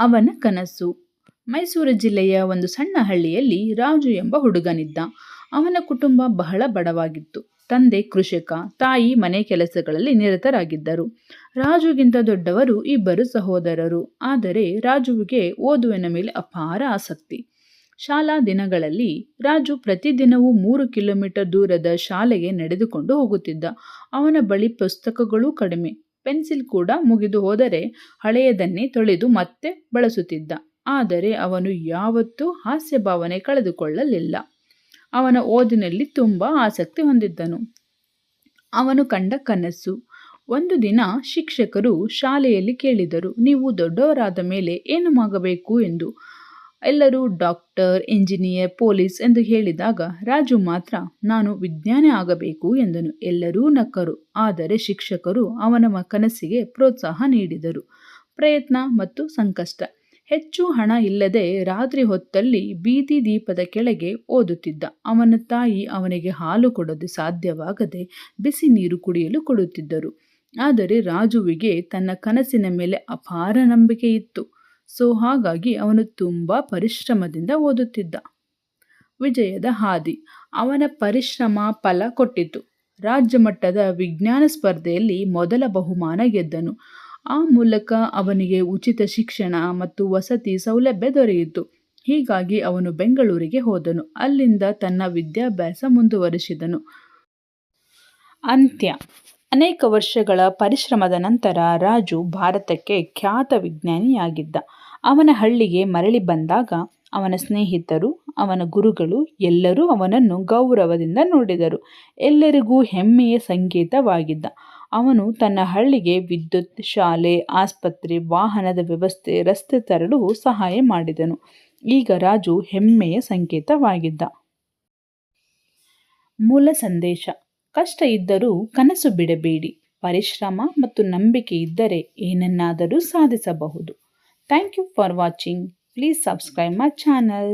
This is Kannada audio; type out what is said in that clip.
ಅವನ ಕನಸು. ಮೈಸೂರು ಜಿಲ್ಲೆಯ ಒಂದು ಸಣ್ಣ ಹಳ್ಳಿಯಲ್ಲಿ ರಾಜು ಎಂಬ ಹುಡುಗನಿದ್ದ. ಅವನ ಕುಟುಂಬ ಬಹಳ ಬಡವಾಗಿತ್ತು. ತಂದೆ ಕೃಷಿಕ, ತಾಯಿ ಮನೆ ಕೆಲಸಗಳಲ್ಲಿ ನಿರತರಾಗಿದ್ದರು. ರಾಜುಗಿಂತ ದೊಡ್ಡವರು ಇಬ್ಬರು ಸಹೋದರರು. ಆದರೆ ರಾಜುವಿಗೆ ಓದುವಿನ ಮೇಲೆ ಅಪಾರ ಆಸಕ್ತಿ. ಶಾಲಾ ದಿನಗಳಲ್ಲಿ ರಾಜು ಪ್ರತಿದಿನವೂ ಮೂರು ಕಿಲೋಮೀಟರ್ ದೂರದ ಶಾಲೆಗೆ ನಡೆದುಕೊಂಡು ಹೋಗುತ್ತಿದ್ದ. ಅವನ ಬಳಿ ಪುಸ್ತಕಗಳೂ ಕಡಿಮೆ. ಪೆನ್ಸಿಲ್ ಕೂಡ ಮುಗಿದು ಹೋದರೆ ಹಳೆಯದನ್ನೇ ತೊಳೆದು ಮತ್ತೆ ಬಳಸುತ್ತಿದ್ದ. ಆದರೆ ಅವನು ಯಾವತ್ತೂ ಹಾಸ್ಯ ಭಾವನೆ ಕಳೆದುಕೊಳ್ಳಲಿಲ್ಲ. ಅವನ ಓದಿನಲ್ಲಿ ತುಂಬ ಆಸಕ್ತಿ ಹೊಂದಿದ್ದನು. ಅವನು ಕಂಡ ಕನಸು. ಒಂದು ದಿನ ಶಿಕ್ಷಕರು ಶಾಲೆಯಲ್ಲಿ ಕೇಳಿದರು, ನೀವು ದೊಡ್ಡವರಾದ ಮೇಲೆ ಏನು ಆಗಬೇಕು ಎಂದು. ಎಲ್ಲರೂ ಡಾಕ್ಟರ್, ಇಂಜಿನಿಯರ್, ಪೊಲೀಸ್ ಎಂದು ಹೇಳಿದಾಗ, ರಾಜು ಮಾತ್ರ, ನಾನು ವಿಜ್ಞಾನಿ ಆಗಬೇಕು ಎಂದನು. ಎಲ್ಲರೂ ನಕ್ಕರು. ಆದರೆ ಶಿಕ್ಷಕರು ಅವನ ಕನಸಿಗೆ ಪ್ರೋತ್ಸಾಹ ನೀಡಿದರು. ಪ್ರಯತ್ನ ಮತ್ತು ಸಂಕಷ್ಟ. ಹೆಚ್ಚು ಹಣ ಇಲ್ಲದೆ ರಾತ್ರಿ ಹೊತ್ತಲ್ಲಿ ಬೀದಿ ದೀಪದ ಕೆಳಗೆ ಓದುತ್ತಿದ್ದ. ಅವನ ತಾಯಿ ಅವನಿಗೆ ಹಾಲು ಕೊಡಲು ಸಾಧ್ಯವಾಗದೆ ಬಿಸಿ ನೀರು ಕುಡಿಯಲು ಕೊಡುತ್ತಿದ್ದರು. ಆದರೆ ರಾಜುವಿಗೆ ತನ್ನ ಕನಸಿನ ಮೇಲೆ ಅಪಾರ ನಂಬಿಕೆ ಇತ್ತು. ಸೊ ಹಾಗಾಗಿ ಅವನು ತುಂಬ ಪರಿಶ್ರಮದಿಂದ ಓದುತ್ತಿದ್ದ. ವಿಜಯದ ಹಾದಿ. ಅವನ ಪರಿಶ್ರಮ ಫಲ ಕೊಟ್ಟಿತು. ರಾಜ್ಯ ಮಟ್ಟದ ವಿಜ್ಞಾನ ಸ್ಪರ್ಧೆಯಲ್ಲಿ ಮೊದಲ ಬಹುಮಾನ ಗೆದ್ದನು. ಆ ಮೂಲಕ ಅವನಿಗೆ ಉಚಿತ ಶಿಕ್ಷಣ ಮತ್ತು ವಸತಿ ಸೌಲಭ್ಯ ದೊರೆಯಿತು. ಹೀಗಾಗಿ ಅವನು ಬೆಂಗಳೂರಿಗೆ ಹೋದನು. ಅಲ್ಲಿಂದ ತನ್ನ ವಿದ್ಯಾಭ್ಯಾಸ ಮುಂದುವರಿಸಿದನು. ಅಂತ್ಯ. ಅನೇಕ ವರ್ಷಗಳ ಪರಿಶ್ರಮದ ನಂತರ ರಾಜು ಭಾರತಕ್ಕೆ ಖ್ಯಾತ ವಿಜ್ಞಾನಿಯಾಗಿದ್ದ. ಅವನ ಹಳ್ಳಿಗೆ ಮರಳಿ ಬಂದಾಗ ಅವನ ಸ್ನೇಹಿತರು, ಅವನ ಗುರುಗಳು ಎಲ್ಲರೂ ಅವನನ್ನು ಗೌರವದಿಂದ ನೋಡಿದರು. ಎಲ್ಲರಿಗೂ ಹೆಮ್ಮೆಯ ಸಂಕೇತವಾಗಿದ್ದ. ಅವನು ತನ್ನ ಹಳ್ಳಿಗೆ ವಿದ್ಯುತ್, ಶಾಲೆ, ಆಸ್ಪತ್ರೆ, ವಾಹನದ ವ್ಯವಸ್ಥೆ, ರಸ್ತೆ ತರಲು ಸಹಾಯ ಮಾಡಿದನು. ಈಗ ರಾಜು ಹೆಮ್ಮೆಯ ಸಂಕೇತವಾಗಿದ್ದ. ಮೂಲ ಸಂದೇಶ. ಕಷ್ಟ ಇದ್ದರೂ ಕನಸು ಬಿಡಬೇಡಿ. ಪರಿಶ್ರಮ ಮತ್ತು ನಂಬಿಕೆ ಇದ್ದರೆ ಏನನ್ನಾದರೂ ಸಾಧಿಸಬಹುದು. Thank you for watching. Please subscribe my channel.